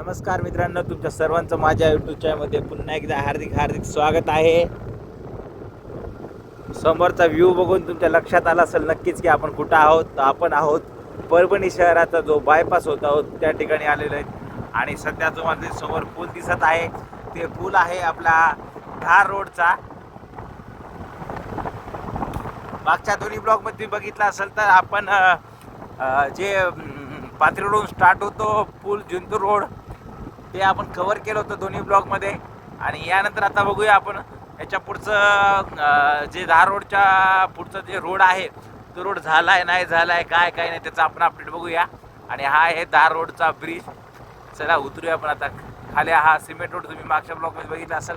नमस्कार मित्रांनो तुमच्या सर्वांचं माझ्या युट्यूब चॅनलमध्ये पुन्हा एकदा हार्दिक हार्दिक स्वागत आहे. समोरचा व्ह्यू बघून तुमच्या लक्षात आला असेल नक्कीच की आपण कुठं आहोत? तर आपण आहोत परभणी शहराचा जो बायपास होत आहोत त्या ठिकाणी आलेलो आहे. आणि सध्या तुम्हाला समोर पूल दिसत आहे ते पूल आहे आपला धार रोडचा. मागच्या दोन्ही ब्लॉकमध्ये बघितलं असेल तर आपण जे अम, पाथरी स्टार्ट होतो पूल जिंतूर रोड. ते आपण कवर केलं होतं दोन्ही ब्लॉकमध्ये आणि यानंतर आता बघूया आपण याच्या पुढचं जे धार रोडच्या पुढचं जे रोड आहे तो रोड झाला आहे नाही झाला आहे काय काय नाही त्याचं आपण अपडेट बघूया. आणि हा आहे दार रोडचा ब्रिज चला उतरूया आपण आता. खाली हा सिमेंट रोड तुम्ही मागच्या ब्लॉकमध्ये बघितला असेल.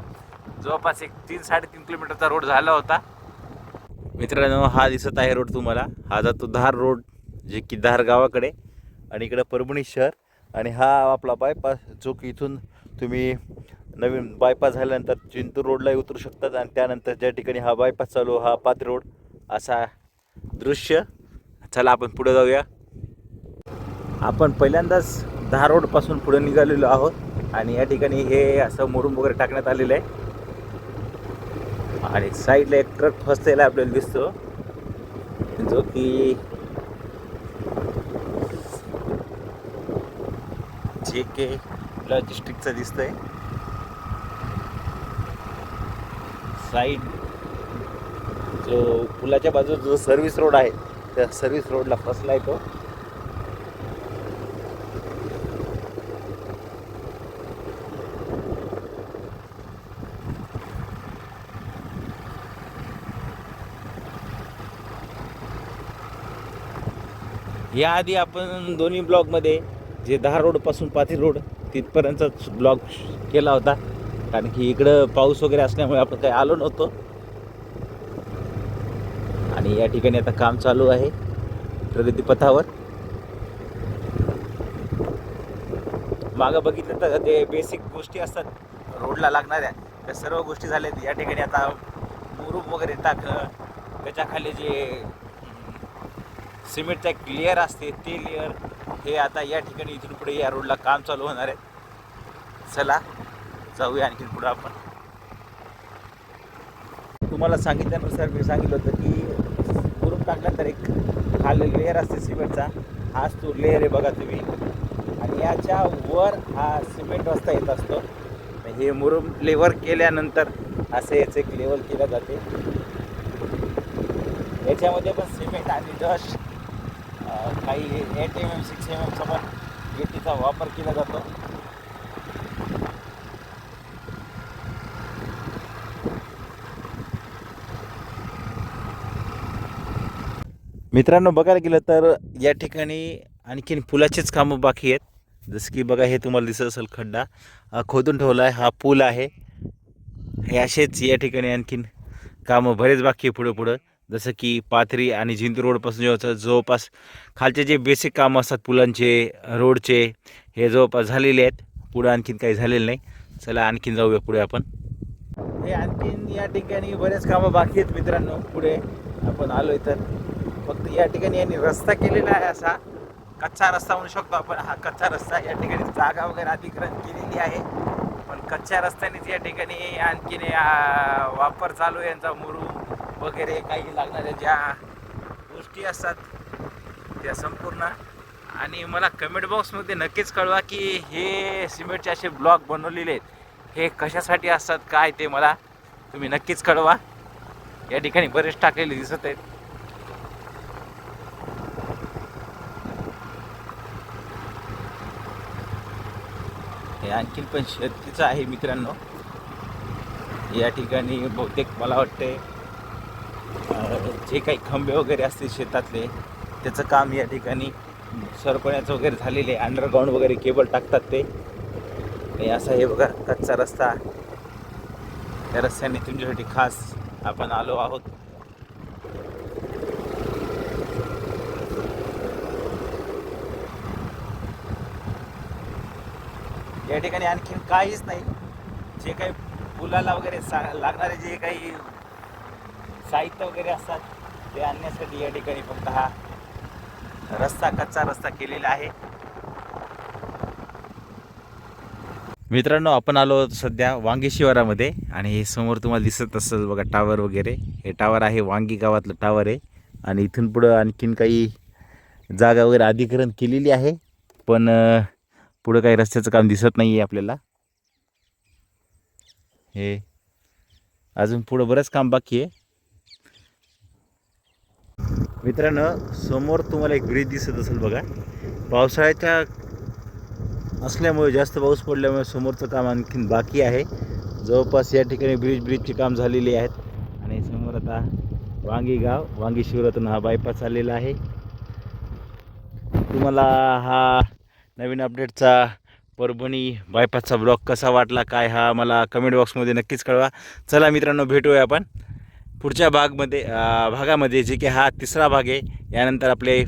जवळपास एक तीन साडेतीन किलोमीटरचा रोड झाला होता. मित्रांनो हा दिसत आहे रोड तुम्हाला. हा जातो धार रोड जे की धार गावाकडे. आणि इकडं परभणी शहर. आणि हा आपला बायपास जो की इथून तुम्ही नवीन बायपास झाल्यानंतर चिंतूर रोडलाही उतरू शकतात आणि त्यानंतर ज्या ठिकाणी हा बायपास चालू हा पात रोड असा दृश्य. चला आपण पुढे जाऊया. आपण पहिल्यांदाच दहा रोडपासून पुढे निघालेलो आहोत आणि या ठिकाणी हे असं मुरुम वगैरे टाकण्यात आलेलं आहे. आणि साईडला एक ट्रक फसलेला आपल्याला दिसतो. जो की जे के लॉजिस्टिकचं दिसतंय. साईड जो पुलाच्या बाजूला जो सर्व्हिस रोड आहे त्या सर्व्हिस रोडला फसलाय तो याआधी आपण दोन्ही ब्लॉगमध्ये जे दहा रोडपासून पाथी रोड तिथपर्यंतच ब्लॉक केला होता. कारण की इकडं पाऊस वगैरे असल्यामुळे आपण काही आलो नव्हतो. आणि या ठिकाणी आता काम चालू आहे प्रगतीपथावर मागं बघितलं तर ते बेसिक गोष्टी असतात रोडला लागणाऱ्या त्या सर्व गोष्टी झाल्यात या ठिकाणी आता मुरूम वगैरे टाकणं त्याच्याखाली जे सिमेंटचा एक लेअर असते ते लेअर हे आता या ठिकाणी इथून पुढे या रोडला काम चालू होणार आहे. चला जाऊया आणखी पुढं आपण. तुम्हाला सांगितल्यानुसार मी सांगितलं होतं की मुरुम टाकल्यानंतर एक हा लेअर असते सिमेंटचा. हाच तो लेअर आहे बघा तुम्ही. आणि याच्या वर हा सिमेंट रस्ता येत असतो. हे मुरुम लेवर केल्यानंतर असं याचं एक लेवल केलं जाते. याच्यामध्ये पण सिमेंट आणि डस्ट काही eight M M six M एमचा पण गेटीचा वापर केला जातो. मित्रांनो बघायला गेलं तर या ठिकाणी आणखीन पुलाचेच कामं बाकी आहेत. जसं की बघा हे तुम्हाला दिसत असेल खड्डा. खोदून ठेवला आहे हा पूल आहे. हे असेच या ठिकाणी आणखीन कामं बरेच बाकी आहे पुढं पुढं. जसं की पाथरी आणि जिंतूर रोडपासून जेव्हा जवळपास खालचे जे बेसिक कामं असतात पुलांचे रोडचे हे जवळपास झालेले आहेत. पुढं आणखीन काही झालेलं नाही. चला आणखीन जाऊया पुढे आपण. हे आणखीन या ठिकाणी बरेच कामं बाकी आहेत मित्रांनो. पुढे आपण आलोय तर फक्त या ठिकाणी यांनी रस्ता केलेला आहे असा. कच्चा रस्ता म्हणू शकतो आपण. हा कच्चा रस्ता या ठिकाणी जागा वगैरे अधिग्रहण केलेली आहे. पण कच्च्या रस्त्यानेच या ठिकाणी आणखीन वापर चालू आहे यांचा मुरू. वगैरे काही लागणाऱ्या ज्या गोष्टी असतात त्या संपूर्ण. आणि मला कमेंट बॉक्समध्ये नक्कीच कळवा की हे सिमेंटचे असे ब्लॉक बनवलेले आहेत हे कशासाठी असतात काय ते मला तुम्ही नक्कीच कळवा. या ठिकाणी बरेच टाकलेले दिसत आहेत. हे आणखीन पण शेतीचं आहे मित्रांनो. या ठिकाणी बहुतेक मला वाटते जे काही खंबे वगैरे असतील शेतातले त्याचं काम या ठिकाणी सरपण्याचं वगैरे झालेले आहे अंडरग्राऊंड वगैरे केबल टाकतात ते. आणि असा हे बघा कच्चा रस्ता. त्या रस्त्याने तुमच्यासाठी खास आपण आलो आहोत. या ठिकाणी आणखीन काहीच नाही. जे काही पुलाला वगैरे सा लागणारे जे काही साहित्य वगैरे असतात ते आणण्यासाठी या ठिकाणी फक्त हा रस्ता कच्चा रस्ता केलेला आहे. मित्रांनो आपण आलो सध्या वांगी शिवारामध्ये आणि हे समोर तुम्हाला दिसत असेल बघा टावर वगैरे. हे टावर आहे वांगी गावातलं टावर आहे. आणि इथून पुढं आणखीन काही जागा वगैरे अधिकरण केलेली आहे. पण पुढं काही रस्त्याचं काम दिसत नाही आहे आपल्याला. हे अजून पुढं बरंच काम बाकी आहे. मित्रांनो समोर तुम्हाला एक ब्रिज दिसत असेल बघा. पावसाळ्याच्या असल्यामुळे जास्त पाऊस पडल्यामुळे समोरचं काम आणखीन बाकी आहे. जवळपास या ठिकाणी ब्रिज ब्रिजचे काम झालेले आहेत. आणि समोर आता वांगी गाव वांगी शिवरातून हा बायपास आलेला आहे. तुम्हाला हा नवीन अपडेटचा परभणी बायपासचा ब्लॉग कसा वाटला काय हा मला कमेंट बॉक्समध्ये नक्कीच कळवा. चला मित्रांनो भेटूया आपण. पुढच्या भागमध्ये भागामध्ये जे की हा तिसरा भाग आहे यानंतर आपले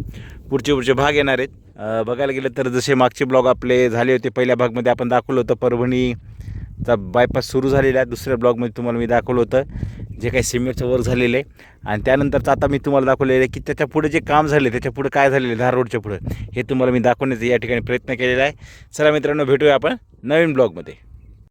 पुढचे पुढचे भाग येणार आहेत. बघायला गेलं तर जसे मागचे ब्लॉग आपले झाले होते पहिल्या भागमध्ये आपण दाखवलं होतं परभणीचा बायपास सुरू झालेला आहे. दुसऱ्या ब्लॉगमध्ये तुम्हाला मी दाखवलं होतं जे काही सिमेंटचं वर्क झालेलं आहे. आणि त्यानंतरचं आता मी तुम्हाला दाखवलेलं आहे की त्याच्या पुढे जे काम झाले त्याच्या पुढे काय झालेलं आहे धार रोडच्या पुढं हे तुम्हाला मी दाखवण्याचा या ठिकाणी प्रयत्न केलेला आहे. चला मित्रांनो भेटूया आपण नवीन ब्लॉगमध्ये.